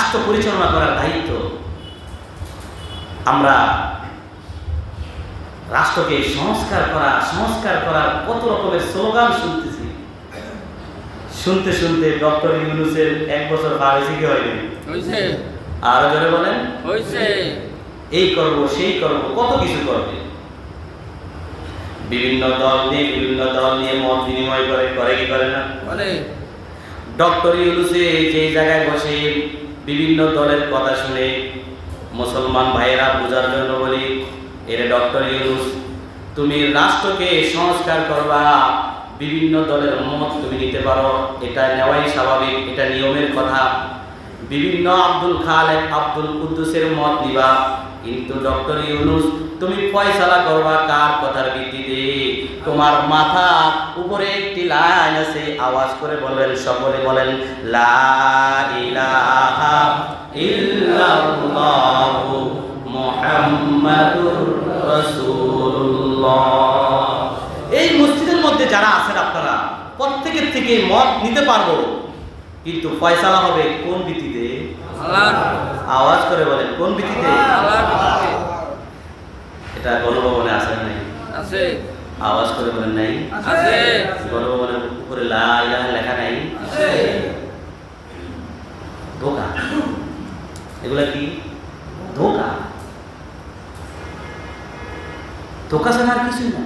রাষ্ট্র পরিচালনা করার দায়িত্ব আমরা রাষ্ট্রকে সংস্কার করা সংস্কার করার কত রকমের স্লোগান শুনতেছি। শুনতে শুনতে ডক্টর ইউনুসের এক বছর পার হয়েছে কি হয়নি? আরও জোরে বলেন। এই করব সেই করব কত কিছু করবে? বিভিন্ন দল নিয়ে বিভিন্ন দল নিয়ে মত বিনিময় করে করে কি করে না? ডক্টর ইউনুসে যে জায়গায় বসে বিভিন্ন দলের কথা শুনে মুসলমান ভাইয়েরা বোঝার জন্য বলি, এর ডক্টর ইউনুস, তুমি রাষ্ট্রকে সংস্কার করবা, বিভিন্ন দলের মত তুমি নিতে পারো, এটা নেওয়াই স্বাভাবিক, এটা নিয়মের কথা। বিভিন্ন আব্দুল খালেক, আব্দুল কুদ্দুসের মত নিবা, কিন্তু ডক্টর ইউনুস, তুমি ফয়সালা করবা কার কথার ভিত্তিতে? তোমার মাথা উপরে একটি লাইন আছে আওয়াজ করে বলবেন সকলে বলেন লা ইলাহা ইল্লাল্লাহু মুহাম্মাদুর রাসূলুল্লাহ। এই মসজিদের মধ্যে যারা আছেন আপনারা প্রত্যেকের থেকে মত নিতে পারব কিন্তু ফয়সালা হবে কোন ভিত্তিতে? আওয়াজ করে বলেন কোন ভিত্তিতে? এটা গণভবনে আছে না নাই আছে। আওয়াজ করে বলেন নাই? আছে। গণভবনের উপরে লা ইলাহা লেখা নাই? আছে। ধোকা। এগুলা কি? ধোকা? ধোকা ছাড়া আর কিছুই না।